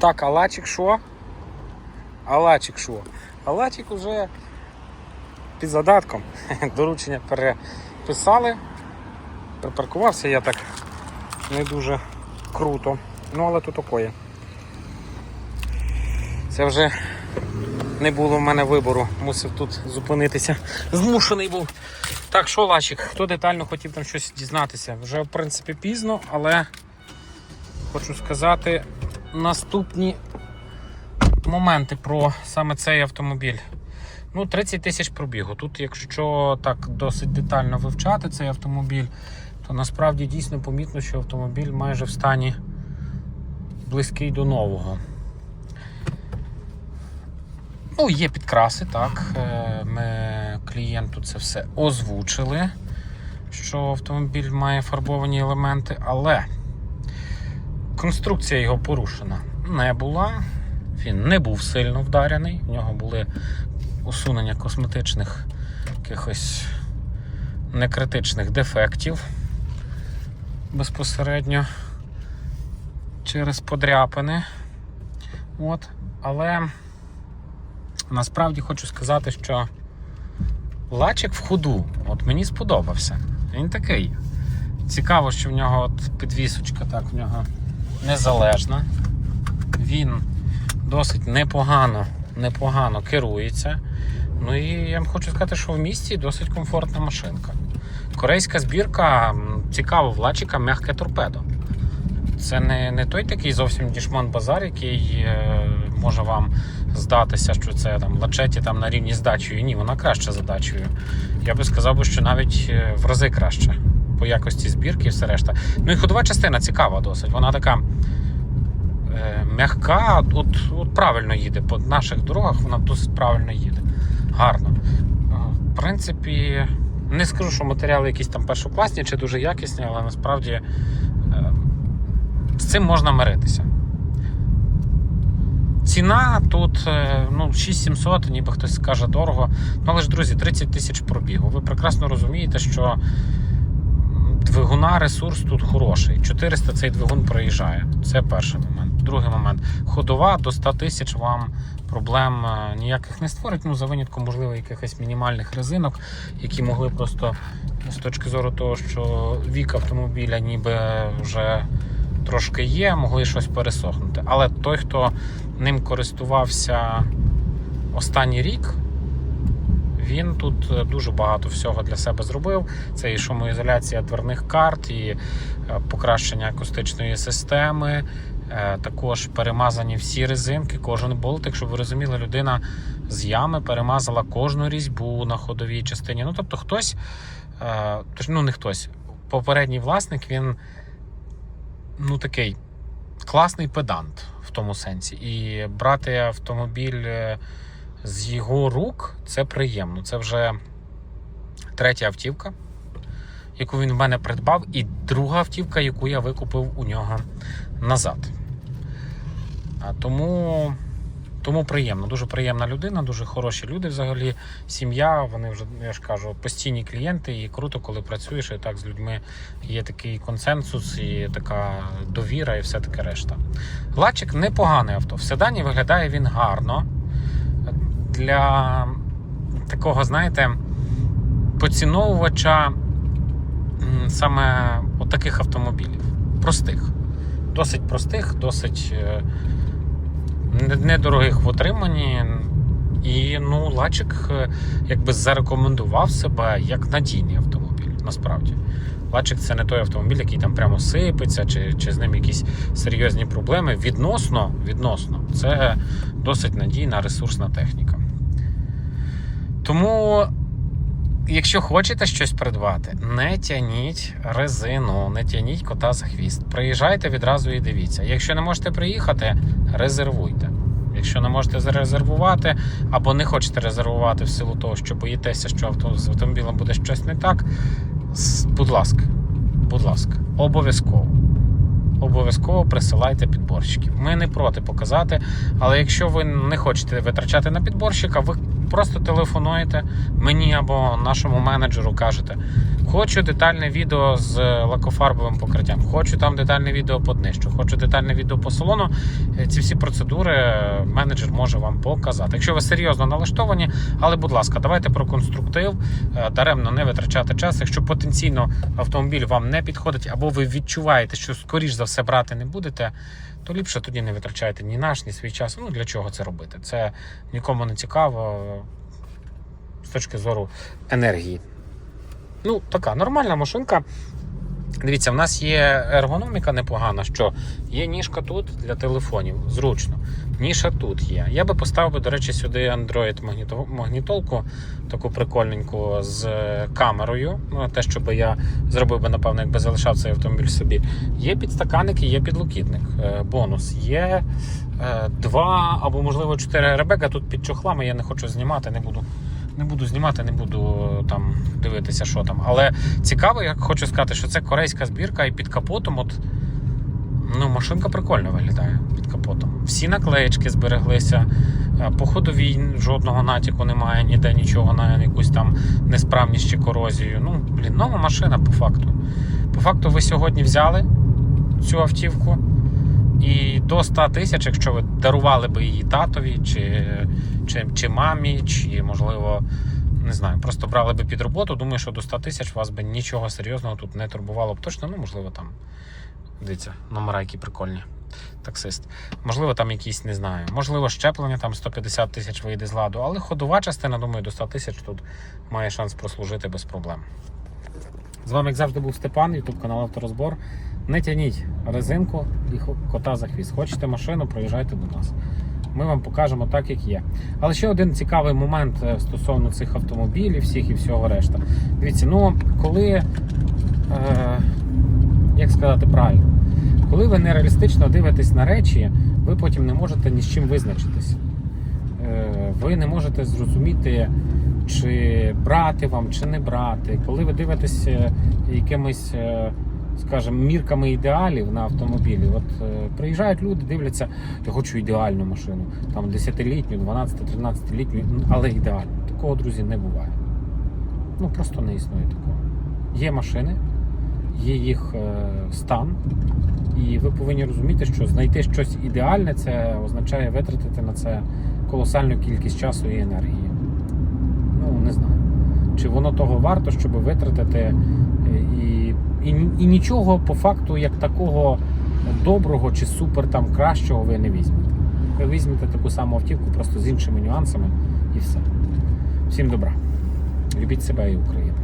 Так, Алачик що? Алачик що? Алачик уже під задатком. Доручення переписали. Припаркувався я так не дуже круто. Ну, але тут такое. Це вже не було в мене вибору. Мусив тут зупинитися. Змушений був. Так, що, Лачик, хто детально хотів там щось дізнатися? Вже в принципі пізно, але хочу сказати наступні моменти про саме цей автомобіль. Ну, 30 тисяч пробігу. Тут, якщо так досить детально вивчати цей автомобіль, то насправді дійсно помітно, що автомобіль майже в стані близький до нового. Ну, є підкраси, так. Е, Ми клієнту це все озвучили, що автомобіль має фарбовані елементи, але конструкція його порушена не була. Він не був сильно вдарений. В нього були усунення косметичних якихось некритичних дефектів безпосередньо через подряпини. От. Але насправді хочу сказати, що лачик в ходу от мені сподобався. Він такий. Цікаво, що в нього от підвісочка так в нього незалежна. Він досить непогано, непогано керується. Ну і я вам хочу сказати, що в місті досить комфортна машинка. Корейська збірка м, цікаво, в м'яке торпедо. Це не, не той такий зовсім дішман базар, який е, може вам здатися, що це там лачеті там на рівні з дачею. Ні, вона краще за дачею. Я би сказав, що навіть е, в рази краще по якості збірки і все решта. Ну і ходова частина цікава досить. Вона така е, м'яка, от, от правильно їде. По наших дорогах вона досить правильно їде. Гарно. В принципі, не скажу, що матеріали якісь там першокласні чи дуже якісні, але насправді е, з цим можна миритися. Ціна тут е, ну, 6700, ніби хтось скаже дорого. Ну але ж, друзі, 30 тисяч пробігу. Ви прекрасно розумієте, що двигуна ресурс тут хороший. 400 цей двигун проїжджає. Це перший момент. Другий момент. Ходова до 100 тисяч вам проблем е, ніяких не створить. Ну, за винятком, можливо, якихось мінімальних резинок, які могли просто з точки зору того, що вік автомобіля ніби вже трошки є, могли щось пересохнути. Але той, хто ним користувався останній рік, він тут е, дуже багато всього для себе зробив. Це і шумоізоляція дверних карт, і е, покращення акустичної системи, е, також перемазані всі резинки, кожен болтик, щоб ви розуміли, людина з ями перемазала кожну різьбу на ходовій частині. Ну, тобто, хтось, ну не хтось, попередній власник, він ну такий класний педант в тому сенсі. І брати автомобіль з його рук це приємно. Це вже третя автівка, яку він в мене придбав, і друга автівка, яку я викупив у нього назад. Тому, тому приємно, дуже приємна людина, дуже хороші люди взагалі. Сім'я, вони вже, я ж кажу, постійні клієнти, і круто, коли працюєш, і так з людьми є такий консенсус, і така довіра, і все таке решта. Лачик непоганий авто. В седані виглядає він гарно. Для такого, знаєте, поціновувача саме таких автомобілів. Простих. Досить простих, досить е, недорогих в отриманні. І ну, Лачик е, якби зарекомендував себе як надійний автомобіль, насправді. Лачик це не той автомобіль, який там прямо сипеться, чи, чи з ним якісь серйозні проблеми. Відносно, відносно, це досить надійна ресурсна техніка. Тому, якщо хочете щось придбати, не тяніть резину, не тяніть кота за хвіст. Приїжджайте відразу і дивіться. Якщо не можете приїхати, резервуйте. Якщо не можете зарезервувати або не хочете резервувати в силу того, що боїтеся, що авто з автомобілем буде щось не так, будь ласка, будь ласка, обов'язково. Обов'язково присилайте підборщиків. Ми не проти показати, але якщо ви не хочете витрачати на підборщика, ви просто телефонуєте мені або нашому менеджеру, кажете, Хочу детальне відео з лакофарбовим покриттям, хочу там детальне відео по днищу, хочу детальне відео по салону. Е, Ці всі процедури е, менеджер може вам показати. Якщо ви серйозно налаштовані, але будь ласка, давайте про конструктив, е, даремно не витрачати час. Якщо потенційно автомобіль вам не підходить, або ви відчуваєте, що скоріш за все брати не будете, то ліпше тоді не витрачайте ні наш, ні свій час. Ну для чого це робити? Це нікому не цікаво з точки зору енергії. Ну, така нормальна машинка. Дивіться, в нас є ергономіка непогана, що є ніжка тут для телефонів, зручно. Ніша тут є. Я би поставив, до речі, сюди Android-магнітолку, таку прикольненьку з камерою. Ну, те, що би я зробив би, напевно, якби залишав цей автомобіль собі. Є підстаканник і є підлокітник. Е, Бонус. Є е, два або, можливо, чотири ребека. Тут під чохлами я не хочу знімати, не буду. Не буду знімати, не буду е, там дивитися, що там. Але цікаво, я хочу сказати, що це корейська збірка, і під капотом, от ну, машинка прикольно виглядає під капотом. Всі наклеєчки збереглися. е, По ходовій жодного натяку немає, ніде нічого на якусь там несправність чи корозію. Ну, блін, нова машина по факту. По факту, ви сьогодні взяли цю автівку. І до 100 тисяч, якщо ви дарували би її татові, чи, чи, чи мамі, чи, можливо, не знаю, просто брали би під роботу, думаю, що до 100 тисяч вас би нічого серйозного тут не турбувало б точно. Ну, можливо, там. Дивіться, номера які прикольні. Таксист. Можливо, там якісь, не знаю. Можливо, щеплення там 150 тисяч вийде з ладу, але ходова частина, думаю, до 100 тисяч тут має шанс прослужити без проблем. З вами, як завжди, був Степан, YouTube канал Авторозбор. Не тяніть резинку і кота за хвіст. Хочете машину, проїжджайте до нас. Ми вам покажемо так, як є. Але ще один цікавий момент е, стосовно цих автомобілів, всіх і всього решта. Дивіться, ну коли, е, як сказати правильно, коли ви нереалістично дивитесь на речі, ви потім не можете ні з чим визначитись. Е, ви не можете зрозуміти, чи брати вам, чи не брати. Коли ви дивитесь е, якимись, е, скажімо, мірками ідеалів на автомобілі, от е, приїжджають люди, дивляться, я хочу ідеальну машину, там 10-літню, 12-13-літню, але ідеальну. Такого, друзі, не буває. Ну просто не існує такого. Є машини, є їх стан, і ви повинні розуміти, що знайти щось ідеальне це означає витратити на це колосальну кількість часу і енергії. Не знаю. Чи воно того варто, щоб витратити е, і, і, і нічого по факту як такого доброго чи супер там кращого ви не візьмете. Ви візьмете таку саму автівку просто з іншими нюансами і все. Всім добра. Любіть себе і Україну.